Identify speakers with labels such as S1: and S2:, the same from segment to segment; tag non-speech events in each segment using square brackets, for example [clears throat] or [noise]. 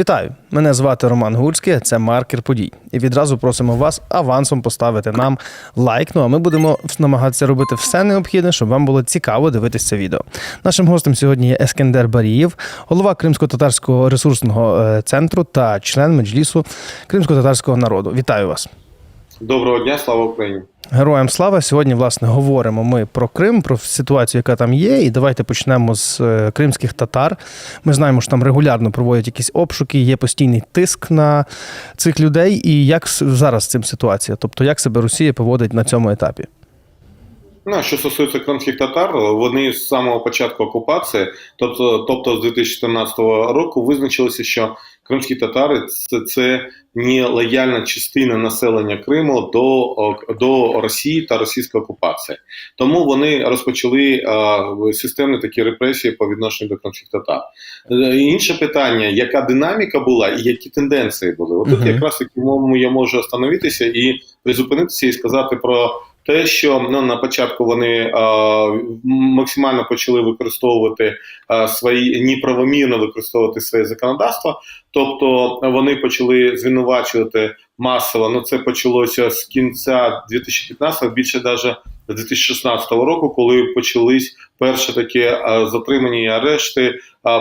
S1: Вітаю! Мене звати Роман Гурський, це маркер подій. І відразу просимо вас авансом поставити нам лайк. Ну а ми будемо намагатися робити все необхідне, щоб вам було цікаво дивитися це відео. Нашим гостем сьогодні є Ескендер Барієв, голова Кримсько-татарського ресурсного е, центру та член меджлісу кримсько-татарського народу. Вітаю вас!
S2: Доброго дня, слава Україні.
S1: Героям слава! Сьогодні, власне, говоримо ми про Крим, про ситуацію, яка там є. І давайте почнемо з е, кримських татар. Ми знаємо, що там регулярно проводять якісь обшуки, є постійний тиск на цих людей. І як зараз цим ситуація? Тобто, як себе Росія поводить на цьому етапі?
S2: Ну, що стосується кримських татар, вони з самого початку окупації, тобто, тобто з 2014 року, визначилися, що кримські татари це, це не лояльна частина населення Криму до, до Росії та російської окупації. Тому вони розпочали а, системні такі репресії по відношенню до кримських татар. Е, Інше питання, яка динаміка була і які тенденції були? От тут
S1: Мгм.
S2: якраз таки мову я можу остановитися і призупинитися і сказати про те, що ну, на початку вони е, максимально почали використовувати е, свої неправомірно використовувати своє законодавство, тобто вони почали звинувачувати масово. Ну це почалося з кінця 2015, більше навіть з 2016 року, коли почались перші такі е, затримання і арешти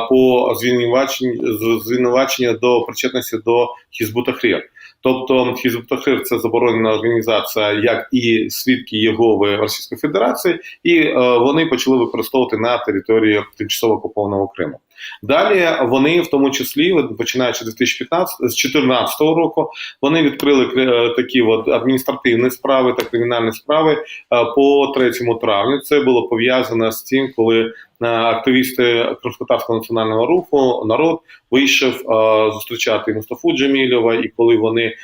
S2: по звинуваченню звинувачення до причетності до Хізбу Тахрір. Тобто Хізб – це заборонена організація, як і свідки Єгови Російської Федерації, і е, вони почали використовувати на території тимчасово окупованого Криму. Далі вони, в тому числі, починаючи з 2015 з 2014 року, вони відкрили е, такі от адміністративні справи та кримінальні справи е, по 3 травню. Це було пов'язано з тим, коли е, активісти Кримськотарського національного руху народ вийшов зустрічати Мустафу Джемілєва, і коли вони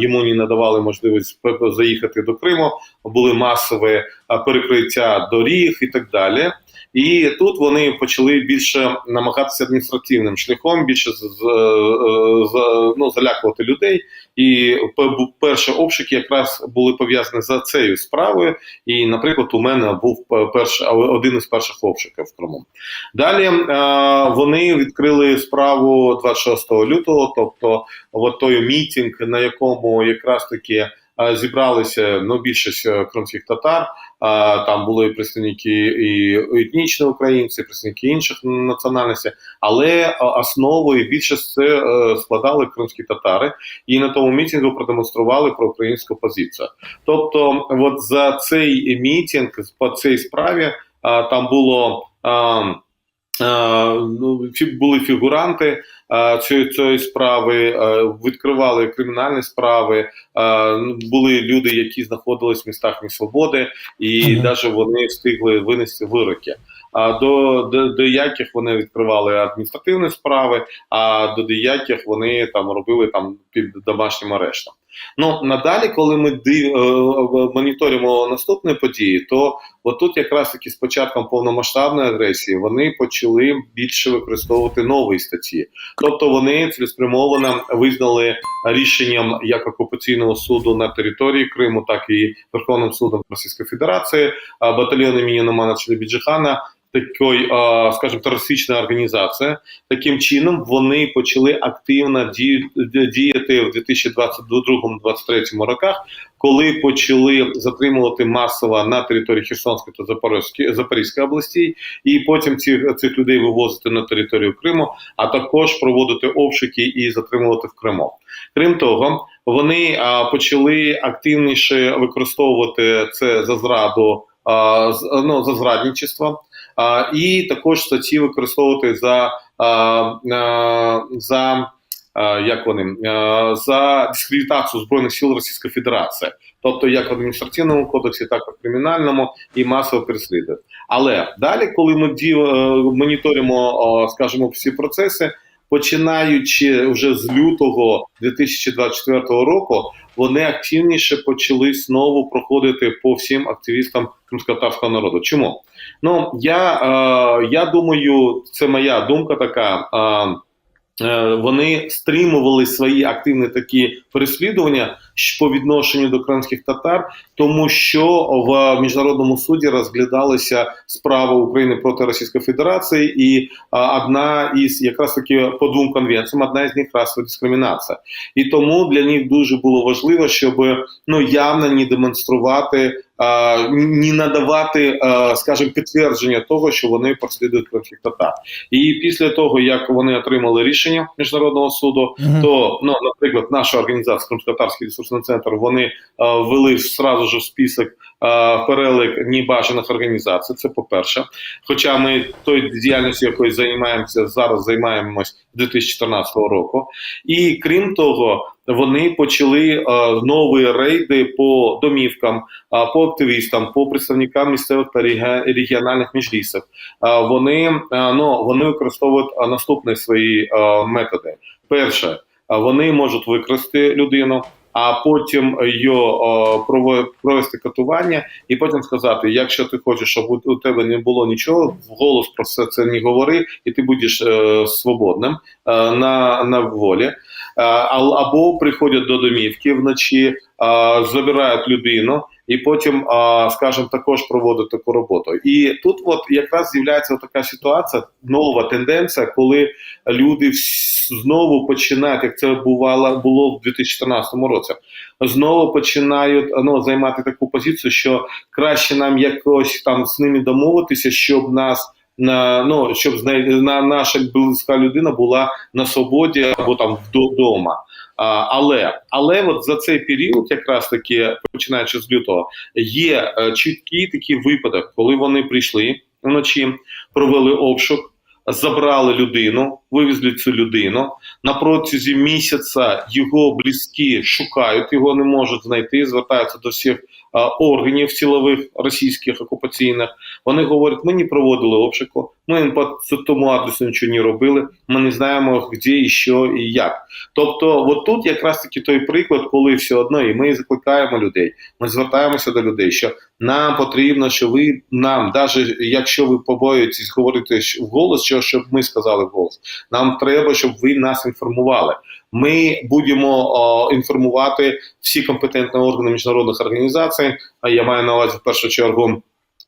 S2: йому не надавали можливість заїхати до Криму, були масові е, перекриття доріг і так далі. І тут вони почали більше намагатися адміністративним шляхом, більше з, з, ну, залякувати людей. І перші обшуки якраз були пов'язані за цією справою. І, наприклад, у мене був перш, один із перших обшуків в Криму. Далі е, вони відкрили справу 26 лютого, тобто от той мітинг, на якому якраз таки е, зібралися ну, більшість е, кримських татар. Там були представники і етнічні українці, представники інших національностей, але е, основою більшість це е, складали кримські татари, і на тому мітингу продемонстрували проукраїнську позицію. Тобто, от за цей мітинг по цій справі там було. А, ну, були фігуранти цієї, цієї справи, відкривали кримінальні справи. ну, Були люди, які знаходились в містах Несвободи, і
S1: Мгм.
S2: навіть вони встигли винести вироки. А до, до, до яких вони відкривали адміністративні справи, а до деяких вони там робили там під домашнім арештом. Ну надалі, коли ми див, е, моніторимо наступні події, то отут якраз таки з початком повномасштабної агресії вони почали більше використовувати нові статті. Тобто вони цілеспрямовано визнали рішенням як окупаційного суду на території Криму, так і Верховним судом Російської Федерації, батальйон імені Номана Челебіджихана, такої, скажімо, терористична організація. Таким чином вони почали активно діяти в 2022-2023 роках, коли почали затримувати масово на території Херсонської та Запорізької Запорізької областей, і потім цих, цих людей вивозити на територію Криму, а також проводити обшуки і затримувати в Криму. Крім того, вони а, почали активніше використовувати це за зраду, а, ну, за зрадничество, і також статті використовувати за, за як вони за дискредитацію збройних сил Російської Федерації, тобто як в адміністративному кодексі, так і в кримінальному, і масово переслідують. Але далі, коли ми е, моніторимо, скажімо, всі процеси, починаючи вже з лютого 2024 року, вони активніше почали знову проходити по всім активістам кримськотарського народу. Чому? Ну я, е, я думаю, це моя думка така. Е, вони стримували свої активні такі переслідування по відношенню до кримських татар, тому що в міжнародному суді розглядалися справи України проти Російської Федерації, і одна із якраз таки по двом конвенціям, одна з них расова дискримінація. І тому для них дуже було важливо, щоб ну явно не демонструвати, не надавати, скажімо, підтвердження того, що вони переслідують кримських татар. І після того, як вони отримали рішення міжнародного суду,
S1: Мгм.
S2: то ну, наприклад, наша організація Кримсько-Татарський ресурсний центр вони ввели сразу ж в список в перелик небажаних організацій. Це по-перше. Хоча ми той діяльністю, якою займаємося зараз, займаємось 2014 року. І крім того, вони почали е, нові рейди по домівкам, по активістам, по представникам місцевих та регіональних міжлісів. Вони е, ну вони використовують е, наступні свої методи. Перше, вони можуть викрасти людину. А потім прово- провести катування, і потім сказати: якщо ти хочеш, щоб у тебе не було нічого, вголос про все це не говори, і ти будеш е, свободним е, на, на волі. Е, або приходять до домівки вночі, е, забирають людину, і потім, е, скажімо, також проводять таку роботу. І тут, от якраз з'являється така ситуація, нова тенденція, коли люди знову починають, як це бувало було в 2014 році, знову починають ну, займати таку позицію, що краще нам якось там з ними домовитися, щоб нас. На ну щоб знай- на наша близька людина була на свободі або там вдома. Але але от за цей період, якраз таки починаючи з лютого, є е, чіткий такий випадок, коли вони прийшли вночі, провели обшук, забрали людину, вивезли цю людину. На протязі місяця його близькі шукають, його не можуть знайти, звертаються до всіх органів силових російських окупаційних. Вони говорять: ми не проводили обшуку, ми по тому адресу нічого не робили. Ми не знаємо, де і що і як. Тобто, от тут якраз таки той приклад, коли все одно, і ми закликаємо людей. Ми звертаємося до людей, що нам потрібно, що ви нам, навіть якщо ви побоюєтесь говорити щ- вголос, що щоб ми сказали вголос, нам треба, щоб ви нас інформували. Ми будемо о, інформувати всі компетентні органи міжнародних організацій. Я маю на увазі в першу чергу.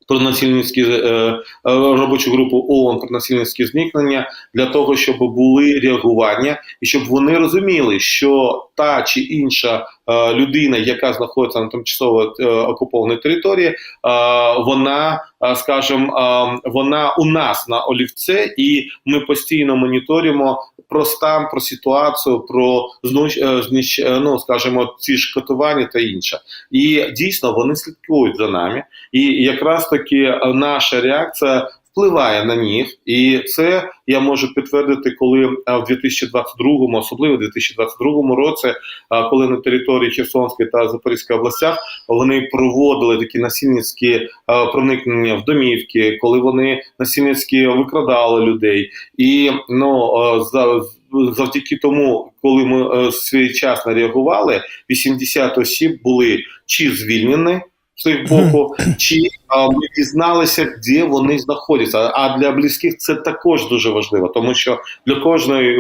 S2: Про насильницькі е, е, робочу групу ООН про насильницькі зникнення для того, щоб були реагування, і щоб вони розуміли, що та чи інша людина, яка знаходиться на тимчасово е, окупованій території, е, вона, е, скажімо, е, вона у нас на олівце, і ми постійно моніторимо про стан, про ситуацію, про е, знищ, е, ну, скажімо, ці ж катування та інше. І дійсно вони слідкують за нами. І якраз таки е, наша реакція впливає на них, і це я можу підтвердити, коли е, в 2022, особливо в 2022 році, е, коли на території Херсонської та Запорізької областях вони проводили такі насильницькі е, проникнення в домівки, коли вони насильницьки викрадали людей, і ну за. Завдяки тому, коли ми е, своєчасно реагували, 80 осіб були чи звільнені з їх боку, чи ми дізналися, де вони знаходяться. А для близьких це також дуже важливо, тому що для кожної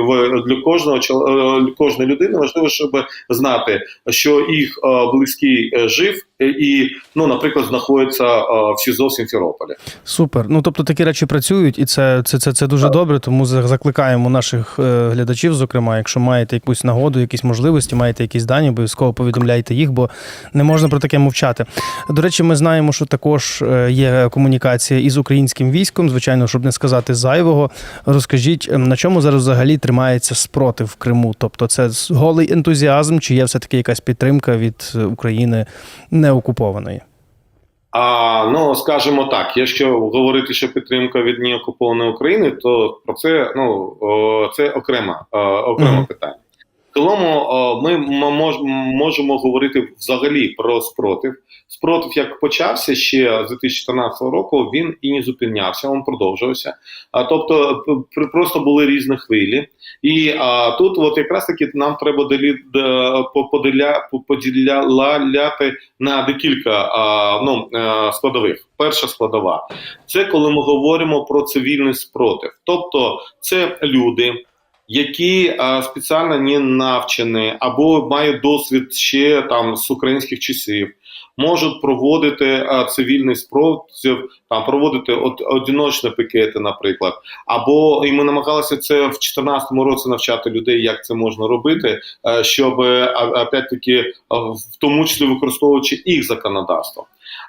S2: для кожного е, для кожної людини важливо, щоб знати, що їх е, близький е, жив і, ну, наприклад, знаходиться в СІЗО Сімферополі.
S1: Супер. Ну тобто такі речі працюють, і це, це, це, це дуже добре. Тому за- закликаємо наших глядачів, зокрема, якщо маєте якусь нагоду, якісь можливості, маєте якісь дані, обов'язково повідомляйте їх, бо не можна про таке мовчати. До речі, ми знаємо, що також е, є комунікація із українським військом. Звичайно, щоб не сказати зайвого. Розкажіть, на чому зараз взагалі тримається спротив в Криму? Тобто, це голий ентузіазм, чи є все таки якась підтримка від е, України неокупованої?
S2: А ну скажімо так, якщо говорити, що підтримка від неокупованої України, то про це ну це окрема е, окреме
S1: Мгм.
S2: питання. Цілому о, ми можемо говорити взагалі про спротив. Спротив, як почався ще з 2014 року, він і не зупинявся, він продовжувався. А тобто, просто були різні хвилі. І а, тут, от якраз таки, нам треба делі, поділя, по- поділяти на декілька а, ну, е, складових. Перша складова це коли ми говоримо про цивільний спротив. Тобто, це люди, які спеціально не навчені або мають досвід ще там з українських часів, можуть проводити цивільний спротив, там проводити от, одиночні пікети, наприклад. Або і ми намагалися це в 2014 році навчати людей, як це можна робити, е, щоб опять-таки в тому числі використовуючи їх законодавство.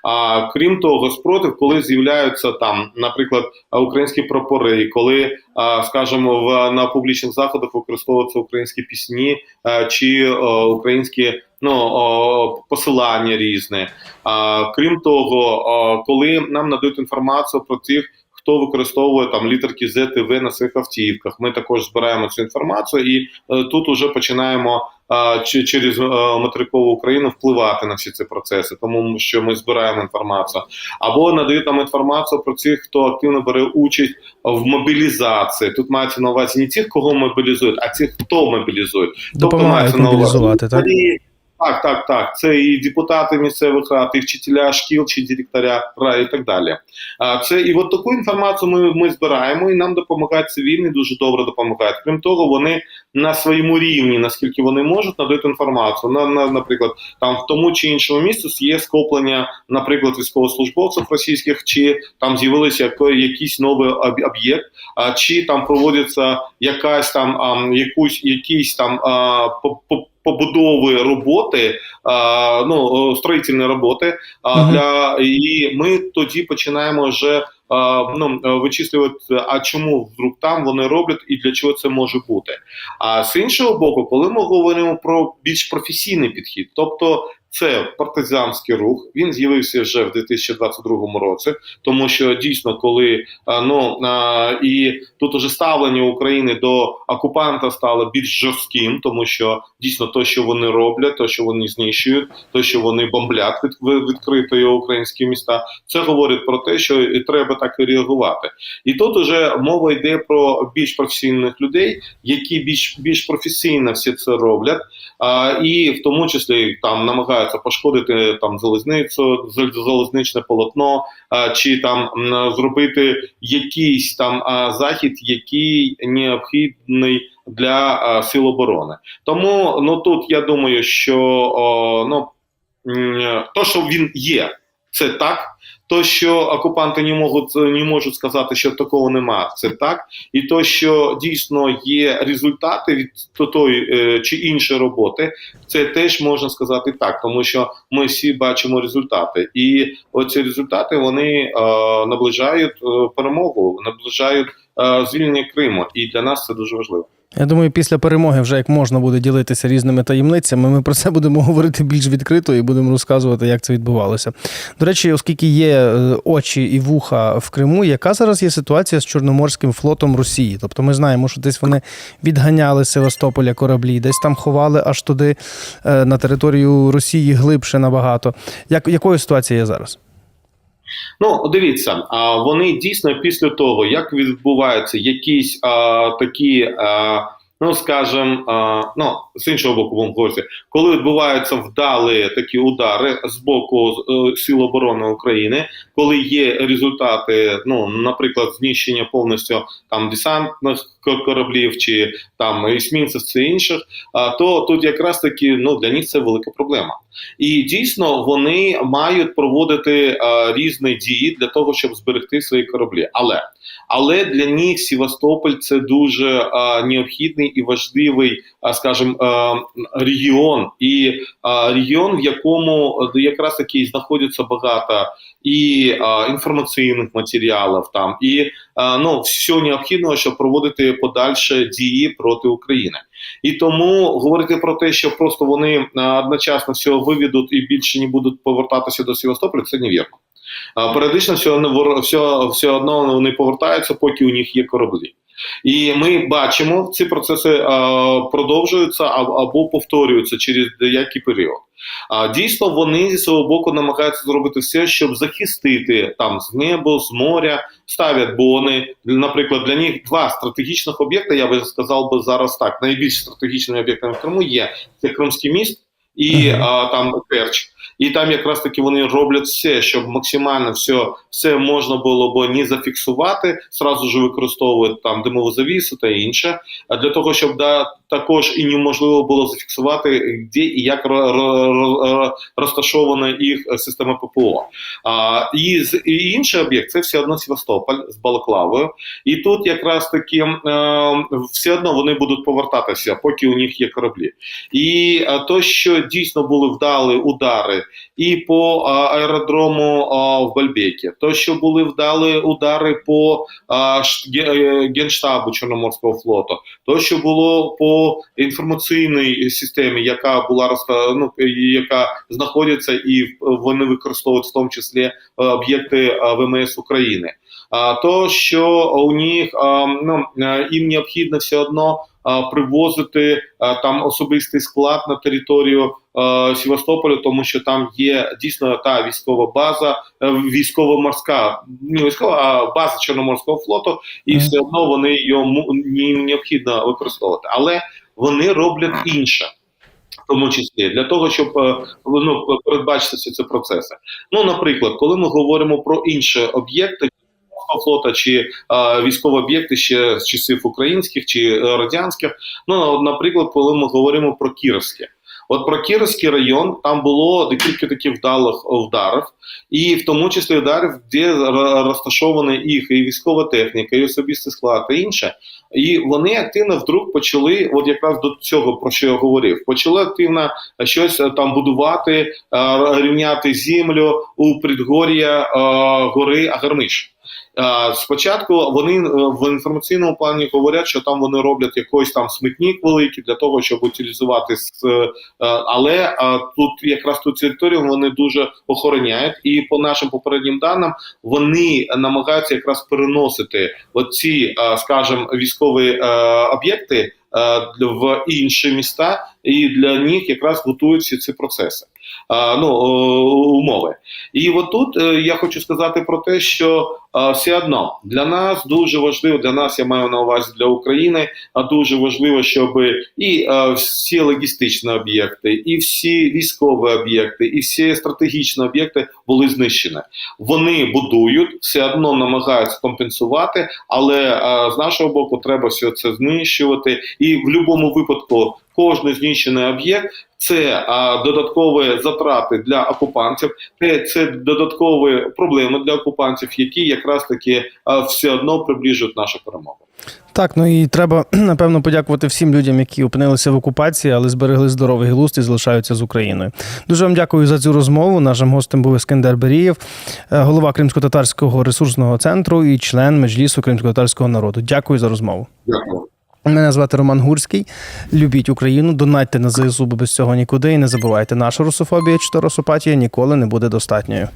S2: А крім того, спротив, коли з'являються там, наприклад, українські прапори, коли, скажімо, в на публічних заходах використовуються українські пісні чи українські ну, посилання різне. А, крім того, коли нам надають інформацію про тих, хто використовує там літерки Z і В на своїх автівках, ми також збираємо цю інформацію і е, тут уже починаємо а, через е, материкову Україну впливати на всі ці процеси, тому що ми збираємо інформацію, або надають нам інформацію про тих, хто активно бере участь в мобілізації. Тут мається на увазі не тих, кого мобілізують, а тих, хто мобілізують.
S1: Допомагають
S2: мається на увазі
S1: так?
S2: Так, так, так. Це і депутати місцевих рад, і вчителя шкіл, чи директора ра і так далі. А це і от таку інформацію ми, ми збираємо, і нам допомагають цивільні, дуже добре допомагають. Крім того, вони на своєму рівні, наскільки вони можуть, надають інформацію. На, на наприклад, там в тому чи іншому місці є скоплення, наприклад, військовослужбовців російських, чи там з'явилися якийсь новий об'єкт, а, чи там проводиться якась там якусь якісь там по- по- побудови роботи, ну строїтельні роботи. А
S1: Мгм.
S2: для і ми тоді починаємо вже. Ну, вичислювати, а чому вдруг там вони роблять і для чого це може бути. А з іншого боку, коли ми говоримо про більш професійний підхід, тобто це партизанський рух, він з'явився вже в 2022 році, тому що дійсно, коли ну і тут уже ставлення України до окупанта стало більш жорстким, тому що дійсно то, що вони роблять, то, що вони знищують, то, що вони бомблять від, від- відкрито його українські міста, це говорить про те, що і треба так і реагувати. І тут уже мова йде про більш професійних людей, які більш більш професійно все це роблять, а, і в тому числі там намагаються пошкодити там залізницю, зал- залізничне полотно, а, чи там зробити якийсь там захід, який необхідний для сил оборони. Тому ну тут я думаю, що ну то, що він є, це так. То, що окупанти не можуть не можуть сказати, що такого немає, це так. І то, що дійсно є результати від то- тої е, чи іншої роботи, це теж можна сказати так, тому що ми всі бачимо результати, і оці результати вони е, наближають е, перемогу, наближають е, звільнення Криму, і для нас це дуже важливо.
S1: Я думаю, після перемоги, вже як можна буде ділитися різними таємницями, ми про це будемо [laughs] говорити більш відкрито і будемо розказувати, як це відбувалося. До речі, оскільки є е, очі і вуха в Криму, яка зараз є ситуація з Чорноморським флотом Росії? Тобто ми знаємо, що десь вони відганяли Севастополя кораблі, десь там ховали аж туди е, на територію Росії глибше набагато. Як, якою ситуація є зараз?
S2: Ну, дивіться, а вони дійсно після того, як відбуваються якісь а, такі, а, ну скажем, а, ну з іншого боку, будемо говорити, коли відбуваються вдалі такі удари з боку е, Сил оборони України, коли є результати, ну, наприклад, знищення повністю там десантних кораблів чи там есмінців чи інших, а, то тут якраз таки ну для них це велика проблема. І дійсно вони мають проводити е, різні дії для того, щоб зберегти свої кораблі. Але але для них Севастополь це дуже е, необхідний і важливий, скажімо, е, регіон, і регіон, в якому е, якраз таки знаходиться багато і інформаційних матеріалів там, і ну все необхідного, щоб проводити подальші дії проти України. І тому говорити про те, що просто вони одночасно все виведуть і більше не будуть повертатися до Севастополя, це невірно. Періодично все, все, все одно вони повертаються, поки у них є кораблі. І ми бачимо, ці процеси е, продовжуються або повторюються через деякий період. А дійсно, вони зі свого боку намагаються зробити все, щоб захистити там з неба, з моря, ставлять бони. Наприклад, для них два стратегічних об'єкти, я би сказав би зараз так. Найбільш стратегічними об'єктами в Криму є це Кримський міст і а, там Керч. І там якраз таки вони роблять все, щоб максимально все, все можна було б не зафіксувати, сразу ж використовують там димову завісу та інше. А для того, щоб да, також і неможливо було зафіксувати, де і як ро- ро- ро- розташована їх система ППО. А, і, і інший об'єкт це все одно Севастополь з Балаклавою. І тут якраз таки е, все одно вони будуть повертатися, поки у них є кораблі. І е, то, що дійсно були вдалі удари і по аеродрому в Бальбекі, то, що були вдалі удари по е, генштабу Чорноморського флоту, то, що було по інформаційній системі, яка була розта- ну, яка знаходиться і вони використовують в тому числі е, об'єкти ВМС України. А то, що у них ну, е, їм необхідно все одно привозити там особистий склад на територію а, Севастополя, тому що там є дійсно та військова база, е, військово-морська, не військова, а база Чорноморського флоту, і все одно вони йому необхідно використовувати. Але вони роблять інше. В тому числі для того, щоб е, ну, передбачити всі ці процеси. Ну, наприклад, коли ми говоримо про інші об'єкти Чорноморського флота чи військові об'єкти ще з часів українських чи е, радянських. Ну, наприклад, коли ми говоримо про Кіровське. От про Кіровський район там було декілька таких вдалих ударів, і в тому числі ударів, де ро- розташована їх і військова техніка, і особистий склад, та інше. І вони активно вдруг почали, от якраз до цього про що я говорив, почали активно щось е, там будувати, е, рівняти землю у предгор'я е, гори Агармиш. Е, Спочатку вони е, в інформаційному плані говорять, що там вони роблять якийсь там смітник великий для того, щоб утилізувати е, але тут якраз ту територію вони дуже охороняють, і по нашим попереднім даним вони намагаються якраз переносити оці, скажімо, військові об'єкти в інші міста, і для них якраз готуються ці процеси. Ну, умови. І от тут е, я хочу сказати про те, що все одно для нас дуже важливо, для нас я маю на увазі для України, а дуже важливо, щоб і всі логістичні об'єкти, і всі військові об'єкти, і всі стратегічні об'єкти були знищені. Вони будують, все одно намагаються компенсувати, але з нашого боку треба все це знищувати. І в будь-якому випадку кожен знищений об'єкт це а, додаткові затрати для окупантів, це, це додаткові проблеми для окупантів, які якраз таки а, все одно приближують нашу перемогу.
S1: Так, ну і треба [clears throat] напевно подякувати всім людям, які опинилися в окупації, але зберегли здоровий глузд і залишаються з Україною. Дуже вам дякую за цю розмову. Нашим гостем був Іскандер Берієв, е, голова Кримсько-татарського ресурсного центру і член Меджлісу кримсько-татарського народу. Дякую за розмову.
S2: Дякую.
S1: Мене звати Роман Гурський. Любіть Україну, донатьте на ЗСУ, бо без цього нікуди. І не забувайте, наша русофобія чи русопатія ніколи не буде достатньою.